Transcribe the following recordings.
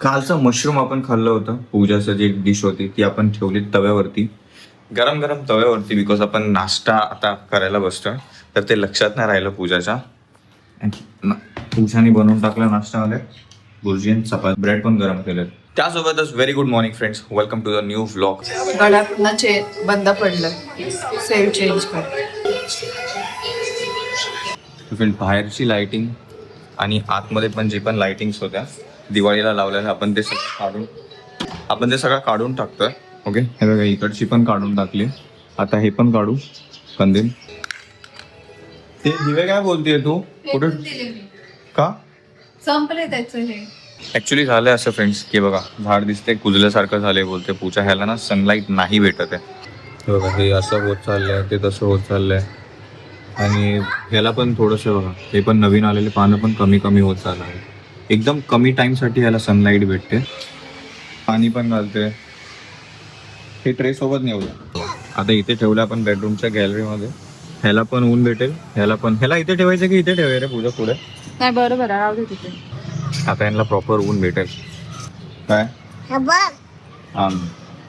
कालचं मशरूम आपण खाल्लं होतं. पूजाचं जी एक डिश होती ती आपण ठेवली तव्यावरती. गरम गरम तव्यावरती बिकॉज आपण नाश्ता आता करायला बसतोय. तर ते लक्षात नाही राहिलं पूजाच्या. पूजाने बनवून टाकलं बुर्जी आणि चपाती. ब्रेड पण गरम केले त्यासोबतच very good morning friends welcome to the new vlog गळ्यातनं chain बंद पडलं. सेव चेंज कर. फ्रेंड बाहेरची लाइटिंग आणि आतमध्ये पण जे पण लाइटिंग्स होत्या दिवाळीला लावलेल्या आपण ते सगळं काढून आपण ते सगळं काढून टाकतोय. ओके हे बघा इकडची पण काढून टाकली. आता हे पण काढू कंदील. ते दिवे काय बोलतेय तू? कुठे? का? संपले त्याचं हे. ऍक्च्युली झालंय असं फ्रेंड्स की बघा झाड दिसते कुजल्यासारखं झालंय बोलते. पूजा ह्याला ना सनलाईट नाही भेटत आहे. हे बघा हे असं होत चाललंय ते तसं होत चाललंय. आणि ह्याला पण थोडंसं बघा हे पण नवीन आलेले पानं पण कमी कमी होत चाललं आहे एकदम कमी टाइमसाठी ह्याला सनलाईट भेटते. पाणी पण घालते. हे ट्रे सोबत नेऊ आता इथे ठेवलं आपण बेडरूमच्या गॅलरीमध्ये ह्याला पण ऊन भेटेल. ह्याला पण ह्याला इथे ठेवायचं की इथे ठेवाय रे पूजा पुढे? नाही बरोबर आहे. राहू दे तिथे. आता यांना प्रॉपर ऊन भेटेल. काय? हा.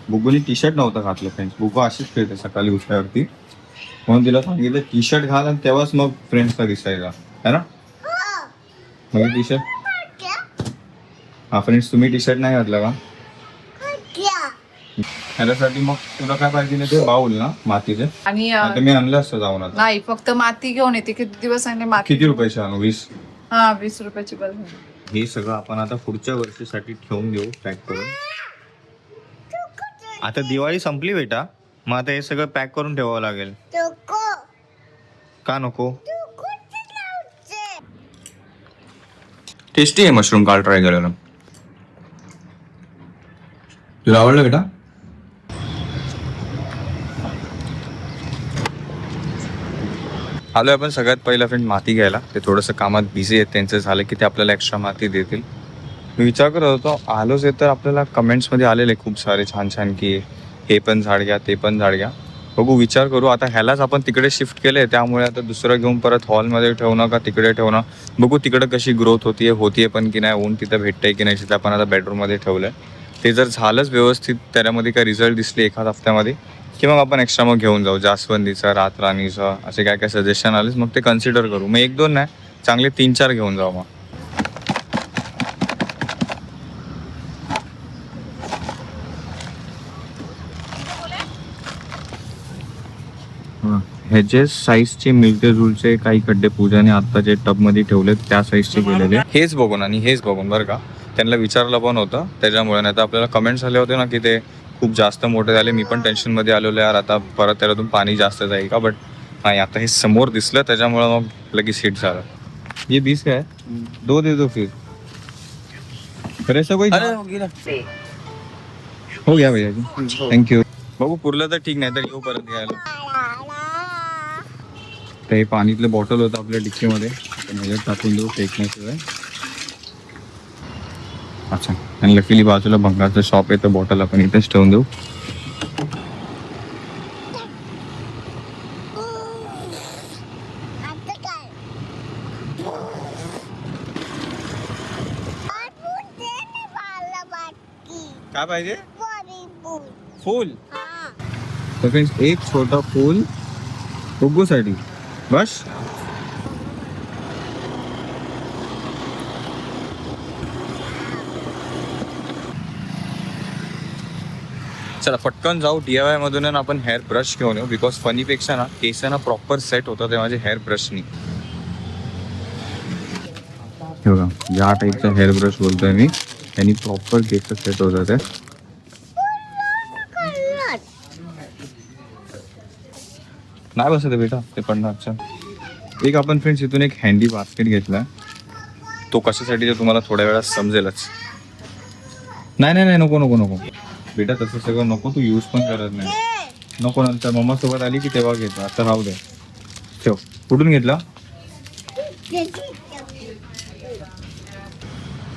बुगूने टी शर्ट नव्हतं घातलं फ्रेंड्स बुगू अशीच खेळते सकाळी उठल्यावरती म्हणून तिला सांगितलं टी शर्ट घाल आणि तेव्हाच मग फ्रेंड्सला दिसायचा है ना? मग टी शर्ट हा फ्रेंड्स तुम्ही टी शर्ट नाही घातलं का? ह्याच्यासाठी मग तुला काय पाहिजे ते बाऊल ना मातीचे. आणि आता मी आणलं असतं जाऊन आता. नाही फक्त माती घेऊन येते. किती दिवस सांगले माती? किती रुपयाचे आणू? वीस? हा वीस रुपयाची बस हे सगळं आपण आता पुढच्या वर्षीसाठी ठेवून देऊ पॅक करून. आता दिवाळी संपली बेटा. मग आता हे सगळं पॅक करून ठेवावं लागेल. का नको? टेस्टी आहे मशरूम काल ट्राय केलेलं. तुला आवडलं बेटा आलोय आपण सगळ्यात पहिला फ्रेंड माती घ्यायला. ते थोडंसं कामात बिझी आहेत त्यांचं झालं की ते आपल्याला एक्स्ट्रा माती देतील. मी विचार करत होतो आलोच आहे तर आपल्याला कमेंट्समध्ये आलेले खूप सारे छान छान की हे पण झाड घ्या ते पण झाड घ्या. बघू विचार करू. आता ह्यालाच आपण तिकडे शिफ्ट केले त्यामुळे आता दुसरं घेऊन परत हॉलमध्ये ठेवणं का तिकडे ठेवणं बघू तिकडे कशी ग्रोथ होतीये होतीये पण की नाही ऊन तिथं भेटतंय की नाही तिथं आपण आता बेडरूममध्ये ठेवलं आहे ते जर झालंच व्यवस्थित त्याच्यामध्ये काय रिझल्ट दिसले एखाद हफ्त्यामध्ये की मग आपण एक्स्ट्रा मग घेऊन जाऊ. जास्वंदीचा रातराणीचा असे काय काय सजेशन आलेच मग ते कन्सिडर करू. मग एक दोन नाही चांगले तीन चार घेऊन जाऊ मग. ह्याचे साईजचे मिळते जुळचे काही खड्डे पूजाने आता जे टबमध्ये ठेवले त्या साईजचे केलेले. हेच बघून आणि हेच बघून बरं का? त्यांना विचारलं पण होतं. त्याच्यामुळे नाही तर आपल्याला कमेंट्स आले होते ना की ते खूप जास्त मोठे झाले. मी पण टेन्शनमध्ये आलेलो यार. आता परत त्याच्यातून पाणी जास्त जाईल का? बट नाही आता हे समोर दिसलं. त्याच्यामुळे मग लगेच हिट झालं. ये बीस काय? दो दे दो फिर. कोई हो गया भैया जी. थँक्यू बघू पुरलं तर ठीक नाही तर येऊ परत घ्यायला. हे पाणीतलं बॉटल होतं आपल्या डिक्कीमध्ये. टाकून देऊ फेकण्याशिवाय. अच्छा आणि लकीली बाजूला भंगाचं शॉप आहे तर बॉटल आपण इथेच ठेवून देऊ काय पाहिजे फूल। तर फ्रेंड्स एक छोटा फूल साठी बस। चला पटकन जाऊ. डी आय मधून आपण हेअर ब्रश घेऊन येऊ. बिकॉज फनीपेक्षा ना केसांना प्रॉपर सेट होतं ते माझे हेअर ब्रशनी हे बघा टाईपचा हेअर ब्रश बोलतोय मी. त्यांनी प्रॉपर केस सेट होतं ते. नाही बसत बेटा ते पडणार अच्छा एक आपण फ्रेंड्स इथून एक हँडी बास्केट घेतला. तो कशासाठी ते तुम्हाला थोड्या वेळात समजेलच. नाही नाही नाही नको नको नको. बेटा तसं सगळं नको तू यूज पण करत नाही. नको नंतर मम्मा सोबत आली की तेव्हा घेतो. आता राहू दे. ठेव. कुठून घेतला?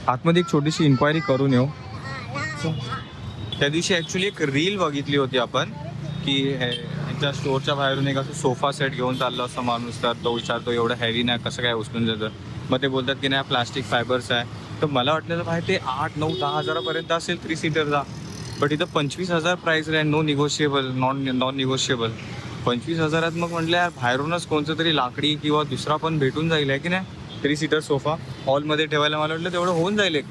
आतमध्ये एक छोटीशी इन्क्वायरी करून येऊ. त्या दिवशी ऍक्च्युली एक रील बघितली होती आपण की हे स्टोअरच्या बाहेरून एक असं सोफा सेट घेऊन चाललो असं माणूस तर तो विचारतो एवढं हॅरी नाही कसं काय उचलून जातं मग ते बोलतात की नाही प्लास्टिक फायबर्स आहे. तर मला वाटलेलं भाई ते आठ नऊ दहा हजारापर्यंत असेल थ्री सीटरचा बट इथं पंचवीस हजार प्राईस आहे no negotiable non non negotiable पंचवीस हजारात मग म्हटलं यार बाहेरूनच कोणतं तरी लाकडी किंवा दुसरा पण भेटून जाईल आहे की नाही? थ्री सीटर सोफा हॉलमध्ये ठेवायला मला वाटलं तेवढं होऊन जाईल एक.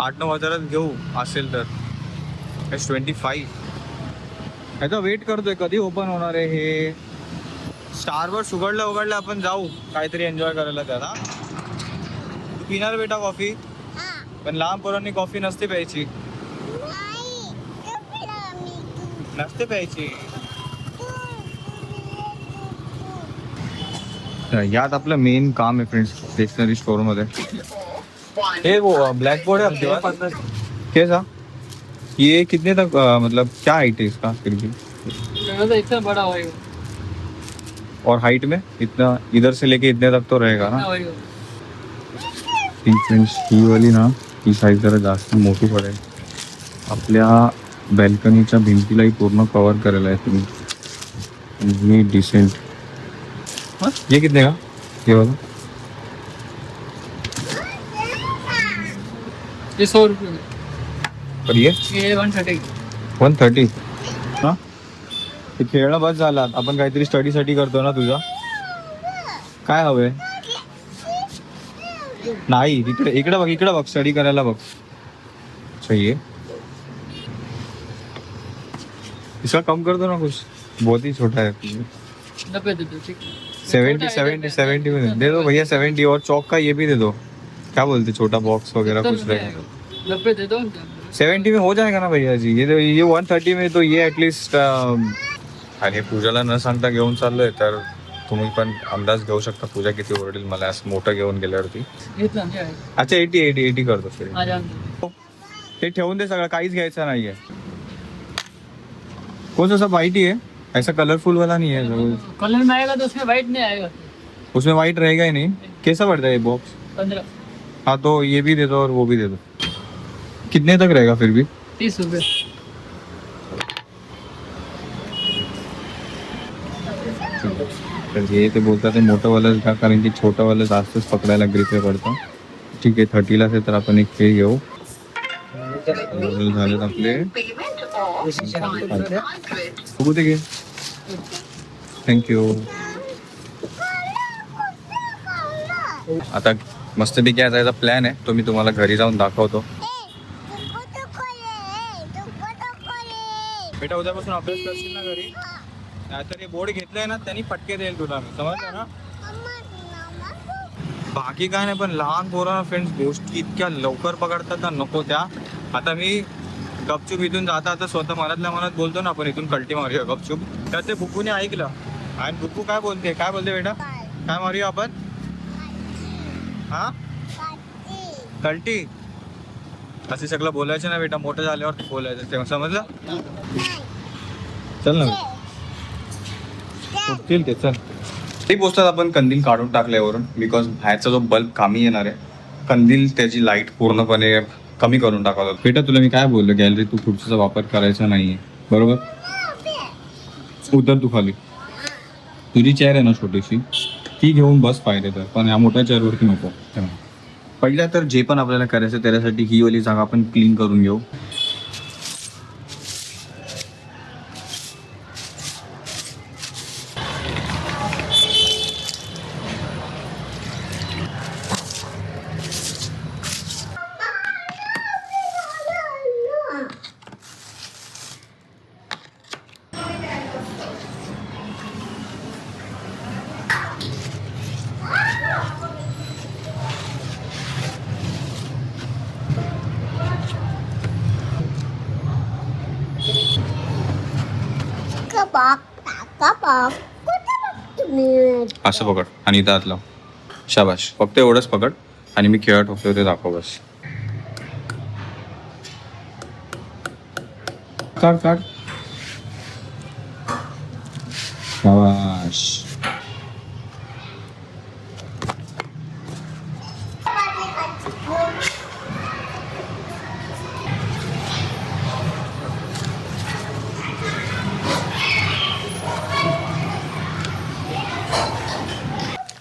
आठ नऊ हजारात घेऊ असेल तर. ट्वेंटी फाईव्ह आता वेट करतोय कधी ओपन होणार आहे हे? स्टारवर उघडलं उघडलं आपण जाऊ. काहीतरी एन्जॉय करायला त्याला. तू पिणार बेटा कॉफी पण लहान पोरांनी कॉफी नसते प्यायची. नसते प्यायची यात आपलं मेन काम आहे फ्रेंड्स स्टेशनरी स्टोर मध्ये. ये वो ब्लैक बोर्ड है आपके पास कैसा ये कितने तक अ, मतलब क्या हाइट है इसका फिर भी? तो इतना बड़ा होएगा और हाइट में? इतना इधर से लेके इतने तक तो रहेगा ना? फ्रेंड्स ही वाली ना ही साईज जरा जास्त मोठी पडेल आपल्या बॅल्कनीच्या भिंतीलाही पूर्ण कव्हर करायला आहे तुम्ही. मी डिसेंट ये कितने का? ये वाला ये सौ रुपये में पर ये. ये वन थर्टी वन थर्टी हां? ते खेळणं बस झाला. आपण काहीतरी स्टडीसाठी करतो ना तुझा. काय हवंय? नाही इकडे इकडे बघ इकडे बघ स्टडी करायला बघ. सही है इसका कम कर दो ना कुछ। बहुत ही छोटा है। नब्बे दे दो ठीक सेवेंटी सेवेंटी सेवेंटी में दे दो भैया सेवेंटी और चौक का ये भी दे दो। क्या बोलते छोटा बॉक्स वगैरह कुछ रहेगा नब्बे दे दो सेवेंटी में हो जाएगा ना भैया जी। ये ये वन थर्टी में तो ये ॲटलिस्ट आणि पूजाला न सांगता घेऊन चाललोय तर तुम्ही पण अंदाज घेऊ शकता पूजा किती ओरडेल मला असं मोठं घेऊन गेल्यावरती. अच्छा एटी एटी एटी करतो ते ठेवून दे सगळं काहीच घ्यायचं नाहीये. कौन सा व्हाइट ही है? ऐसा कलरफुल वाला नहीं है कलर में आएगा तो उसमें वाइट नहीं आएगा। उसमें व्हाइट रहेगा ही नहीं। कैसा पड़ता है ये बॉक्स पंद्रह। हाँ तो ये भी दे दो और वो भी दे दो। कितने तक रहेगा फिर भी? तीस रुपये हे ते बोलतात ते मोठंवालं का कारण की छोटंवालं जास्तच पकडायला ग्रिपे पडतं। ठीक आहे थर्टीला असेल तर आपण एक हे घेऊ झालेत आपले बघू ते घे थँक्यू आता मस्तपैकी आता याचा प्लॅन आहे. तो मी तुम्हाला घरी जाऊन दाखवतो. बेटा उद्यापासून अभ्यास करशील ना घरी? नाहीतर हे बोर्ड घेतलंय ना त्यांनी पटके देईल तुला. मी समजलं ना? बाकी काय नाही पण लहान पोरांना फ्रेंड्स गोष्टी इतक्या लवकर पकडतात ना नको त्या. आता मी गपचूप इथून जाता आता स्वतः मनातल्या मनात बोलतो ना आपण इथून कल्टी मारूया गपचूप. तर ते बुकूने ऐकलं. आणि बुकू काय बोलते? काय बोलते बेटा? काय मारूया आपण? हा? कल्टी. असे सगळं बोलायचं ना बेटा मोठं झाल्यावर बोलायचं. तेव्हा समजलं? चल ना. उठतील ते चल. ते पोचतात आपण कंदील काढून टाकल्यावरून बिकॉज बाहेरचा जो बल्ब कामी येणार आहे कंदील त्याची लाइट पूर्णपणे कमी करून टाकावं बेटा तुला मी काय बोललो? गॅलरी तू खुर्चीचा वापर करायचा नाहीये. बरोबर? उतर तू खाली. तुझी चेअर आहे ना छोटीशी? ती घेऊन बस पाहिजे तर. पण या मोठ्या चेअरवरती नको. पहिल्या तर जे पण आपल्याला करायचं त्याच्यासाठी ही वाली जागा आपण क्लीन करून घेऊ. असं पकड. आणि इथं आत लाव शाबाश फक्त एवढंच पकड. आणि मी खेळत ठोकतो ते दाखव बस. काढ काढ. शाबाश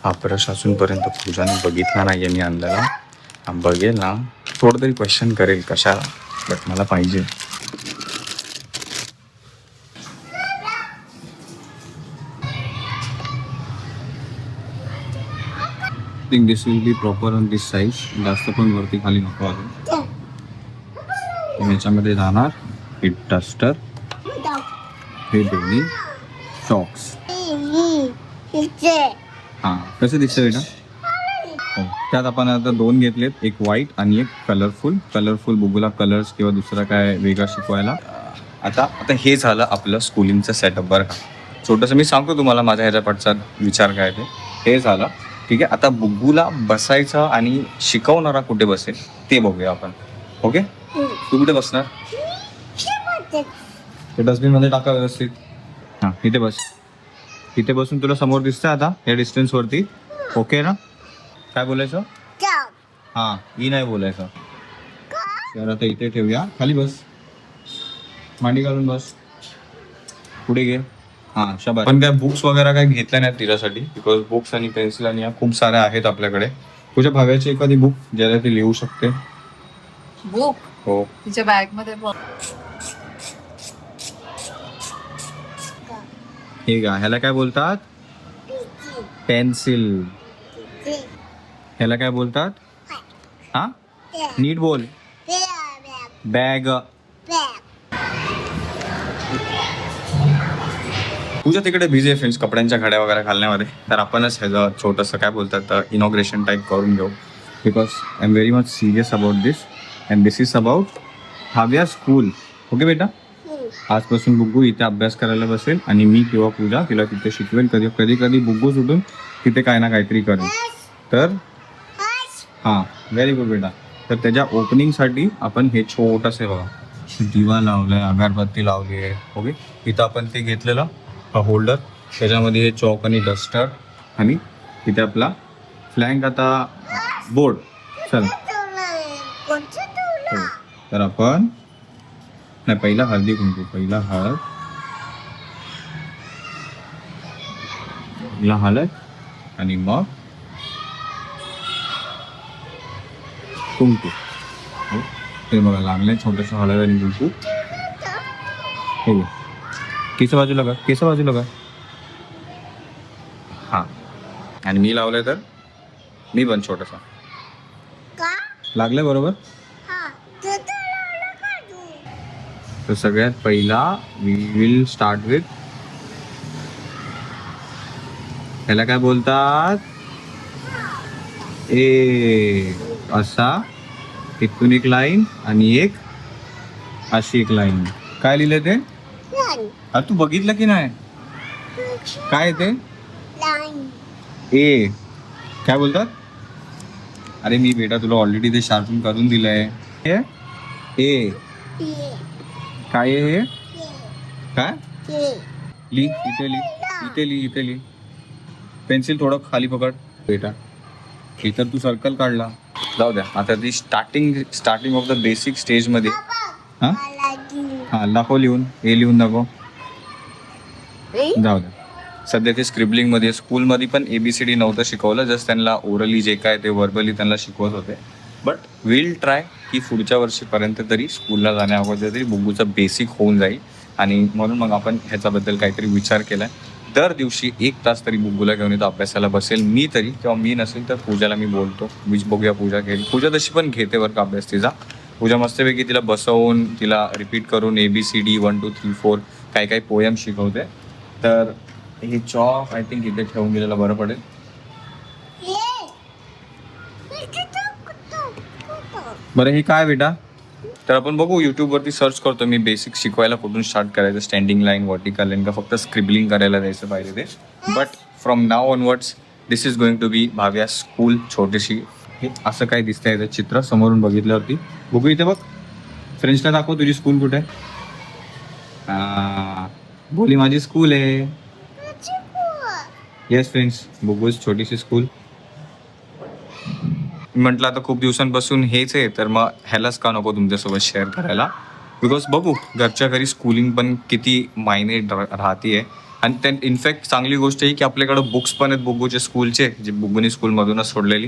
हा ब्रश अजूनपर्यंत पूजाने बघितला नाहीये मी आणलेला. बघेल ना. थोडं तरी क्वेश्चन करेल कशाला बट मला पाहिजे. Think this will be proper on this size जास्त पण वरती खाली नको आलं. याच्यामध्ये जाणार हे डस्टर हे दोन्ही सॉक्स हां कसं दिसतं बेटा? हो त्यात आपण आता दोन घेतलेत एक व्हाईट आणि एक कलरफुल कलरफुल बुगुला कलर्स किंवा दुसरा काय वेगळा शिकवायला. आता आता हे झालं आपलं स्कूलिंगचं सेटअप बरं का? छोटंसं मी सांगतो तुम्हाला माझ्या ह्याच्या पडचा विचार काय ते. हे झालं ठीक आहे? आता बुग्गूला बसायचं आणि शिकवणारा कुठे बसेल ते बघूया आपण. ओके? तू कुठे बसणार? ते डस्टबिनमध्ये टाका व्यवस्थित. हां इथे बस. इथे बसून तुला समोर दिसतंय आता या डिस्टन्सवरती ओके ना? काय बोलायचं? हां ही नाही बोलायचं. तर आता इथे ठेवूया. खाली बस. मांडी घालून बस. पुढे घे. हां शाबास. पण काय बुक्स वगैरे काय घेतल्या नाहीत तिच्यासाठी? बिकॉज बुक्स आणि पेन्सिल आणि या खूप साऱ्या आहेत आपल्याकडे. तुझ्या भाव्याची एखादी बुक ज्याला ती लिहू शकते? बुक हो. तिच्या बॅगमध्ये बघ. हे का ह्याला काय बोलतात? पेन्सिल ह्याला काय बोलतात? हा? नीट बोल. बॅग तुझ्या तिकडे बिझी आहे फ्रेंड्स कपड्यांच्या घड्या वगैरे घालण्यामध्ये. तर आपणच ह्याचं छोटंसं काय बोलतात इनॉग्रेशन टाईप करून घेऊ. Because I am very much serious about this and this is about Havya school okay बेटा? आजपासून बुग्गू इथे अभ्यास करायला बसेल आणि मी किंवा पूजा तिला तिथे शिकवेल कधी कधी कधी बुग्गू सुटून तिथे काय ना काहीतरी करेल. तर? हां व्हेरी गुड बेटा. तर त्याच्या ओपनिंगसाठी आपण हे छोटंसे बघा. दिवा लावलाय अगरबत्ती लावली आहे. ओके? इथं आपण ते घेतलेलं होल्डर त्याच्यामध्ये हे चॉक आणि डस्टर आणि इथे आपला फ्लँक आता बोर्ड चल. तर आपण नाही पहिला हळदी कुंकू पहिला हळद. पहिला हळद आणि मग कुंकू. हो. ते बघा लागलंय छोटंसं हळद आणि कुंकू. हे. केस बाजूला का केस बाजूला का हा. आणि मी लावलंय तर? मी पण छोटंसा. लागलंय बरोबर? तर सगळ्यात पहिला वी विल स्टार्ट विथ ह्याला काय बोलतात? ए असा इथून एक लाईन आणि एक अशी एक लाईन काय लिहिलं ते? हा तू बघितलं की नाही? काय आहे ते? ए. काय बोलतात? अरे मी बेटा तुला ऑलरेडी ते शार्पन करून दिलंय. ए. काय आहे हे? काय? ली इथे ली इथे ली इथे ली पेन्सिल थोडं खाली पकड. बेटा. इतर तू सर्कल काढला. जाऊ द्या. आता ती starting starting of the basic स्टेजमध्ये हां? हां दाखव लिहून. हे लिहून दाखव. जाऊ द्या. सध्या ते स्क्रिबलिंगमध्ये स्कूलमध्ये पण ए बी सी डी नव्हतं शिकवलं. जस्ट त्यांना ओरली जे काय ते वर्बली त्यांना शिकवत होते. बट विल ट्राय की पुढच्या वर्षीपर्यंत तरी स्कूलला जाण्या अगोदर तरी बुगूचं बेसिक होऊन जाईल. आणि म्हणून मग आपण ह्याच्याबद्दल काहीतरी विचार केला दर दिवशी एक तास तरी बुगूला घेऊन येतो अभ्यासाला बसेल. मी तरी किंवा मी नसेल तर पूजाला मी बोलतो. मीच बघूया पूजा घेईल. पूजा तशी पण घेते बरं का अभ्यास तिचा. पूजा मस्तपैकी तिला बसवून तिला रिपीट करून A B C D one two three four काही काही पोयम शिकवते. तर हे चॉक आय थिंक इथे ठेवून गेलेलं बरं पडेल. बरं हे काय बेटा? तर आपण बघू यूट्यूबवरती सर्च करतो मी बेसिक शिकवायला कुठून स्टार्ट करायचं स्टँडिंग लाईन वर्टिकल लाईन का फक्त स्क्रिबलिंग करायला द्यायचं पाहिजे ते. But from now onwards this is going to be Bhavya school छोटीशी. हे असं काय दिसतंय याचं चित्र समोरून बघितल्यावरती. बघू इथे बघ. फ्रेंड्सला दाखव तुझी स्कूल कुठे? बोली माझी स्कूल आहे. येस फ्रेंड्स बुगूज छोटीशी स्कूल म्हटलं आता खूप दिवसांपासून हेच आहे तर मग ह्यालाच का नको तुमच्यासोबत शेअर करायला? बिकॉज बघू घरच्या घरी स्कूलिंग पण किती मायने राहते आणि त्या इनफॅक्ट चांगली गोष्ट आहे की आपल्याकडं बुक्स पण आहेत बुगूचे स्कूलचे जे बुगुनी स्कूलमधूनच सोडलेली.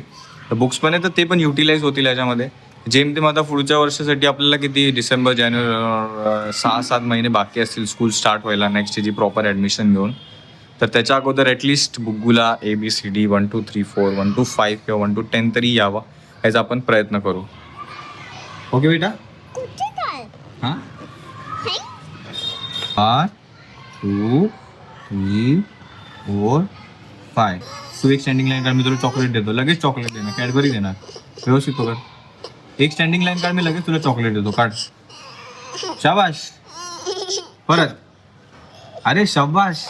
तर बुक्स पण आहेत तर ते पण युटिलाइज होतील याच्यामध्ये. जेमतेम आता पुढच्या वर्षासाठी आपल्याला किती डिसेंबर जानेवारी सहा सात महिने बाकी असतील स्कूल स्टार्ट व्हायला नेक्स्ट जी प्रॉपर ॲडमिशन घेऊन. तर त्याच्या अगोदर at least बुग्गूला A B C D one two three four one two five किंवा वन टू टेन तरी यावा याचा आपण प्रयत्न करू. ओके बेटा? हां? One two three four five तू एक स्टँडिंग लाईन काढ मी तुला चॉकलेट देतो. लगेच चॉकलेट देणार कॅडबरी देणार. व्यवस्थित पकड एक स्टँडिंग लाईन काढ मी लगेच तुला चॉकलेट देतो. काढ. शाबाश परत. अरे शाबाश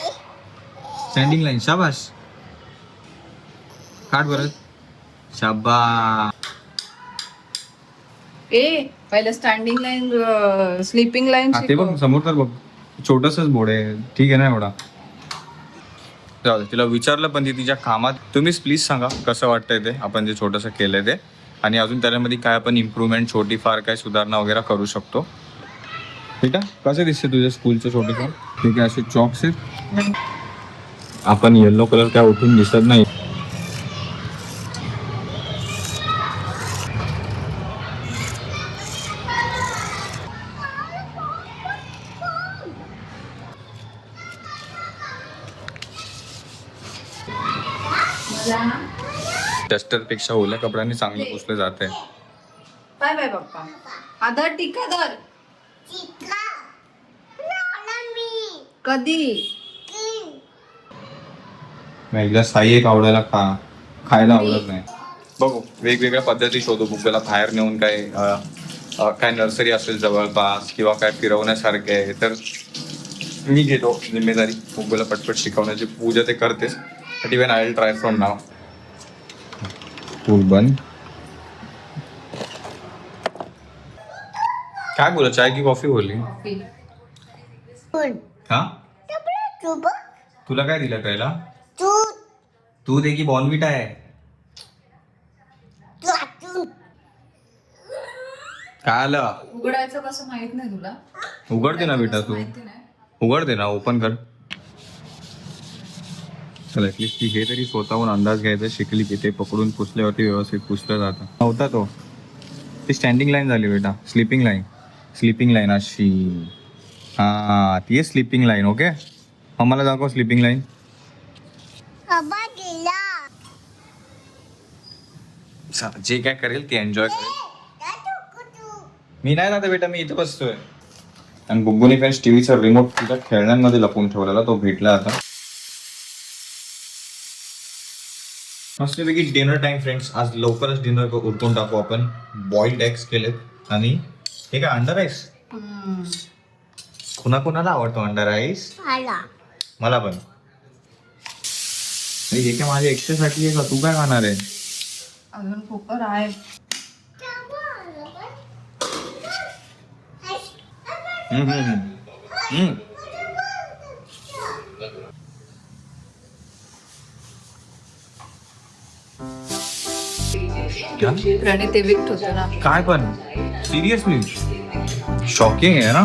स्टँडिंग लाईन शाबाश काढ परत शाबा ए पहिलं स्टँडिंग लाईन स्लीपिंग लाईन हा ते बघ समोर तर बघ. छोटसच बोर्ड आहे. ठीक आहे ना एवढा? जाऊ दे तिला विचारलं पण ती तिच्या कामात. तुम्हीच प्लीज सांगा कसं वाटतंय ते? आपण जे छोटंसं केलंय ते. आणि अजून त्याच्यामध्ये काय आपण इम्प्रूव्हमेंट छोटी फार काय सुधारणा वगैरे करू शकतो? ठीक आहे? कसे दिसते तुझ्या स्कूलचं छोटे फार ठीक आहे असे चॉक्स आहेत. आपण येल्लो कलर काय उठून दिसत नाही. डस्टरपेक्षा ओल्या कपड्यांनी चांगलं पुसलं जाते बाय बाय पप्पा आदर टीका धर कधी? एकदा साई एक आवडायला खा. खायला आवडत नाही. बघू. वेगवेगळ्या पद्धती शोधू. बुकला बाहेर नेऊन काय काय नर्सरी असेल जवळपास किंवा काय फिरवण्यासारखे आहे तर मी घेतो जिम्मेदारी. बुकला पटपट शिकवण्याची पूजा ते करतेस but even I will try from now बंद काय बोला चाय की कॉफी बोलली? हा? तुला काय दिलं पहिला तू दे की बॉर्नविटा आहे काय आलं? उघडायचं कसं माहीत नाही तुला. उघडते ना बेटा तू. माहिती नाही. उघडते ना ओपन कर. चल ऍटलीस्ट ती हे तरी स्वतःहून अंदाज घ्यायचा शिकली की ते पकडून पुसल्यावरती व्यवस्थित पुसलं जातं. नव्हता तो. ती स्टँडिंग लाईन झाली बेटा स्लिपिंग लाईन स्लिपिंग लाईन अशी. हा ती आहे स्लिपिंग लाईन ओके आम्हाला दाखव स्लिपिंग लाईन जे काय करेल ती एन्जॉय करेल. मी नाही ना बेटा मी इथे बसतोय. आणि बुग्गुनी फ्रेंड्स टीव्हीचा रिमोट तिच्या खेळण्यांमध्ये लपून ठेवलेला तो भेटला आता. मस्तपैकी डिनर टाइम फ्रेंड्स आज लवकरच डिनर उरकून टाकू आपण. बॉइल्ड एग्स केलेत. आणि हे काय अंडर राईस कुणा कुणाला आवडतो अंडर राईस मला. पण. अरे हे काय माझ्या एकट्यासाठी आहे का? तू काय खाणार आहे? अजून कुकर आहे? प्रणित एविक्ट होतो ना. काय पण. सिरियसली शॉकिंग आहे ना?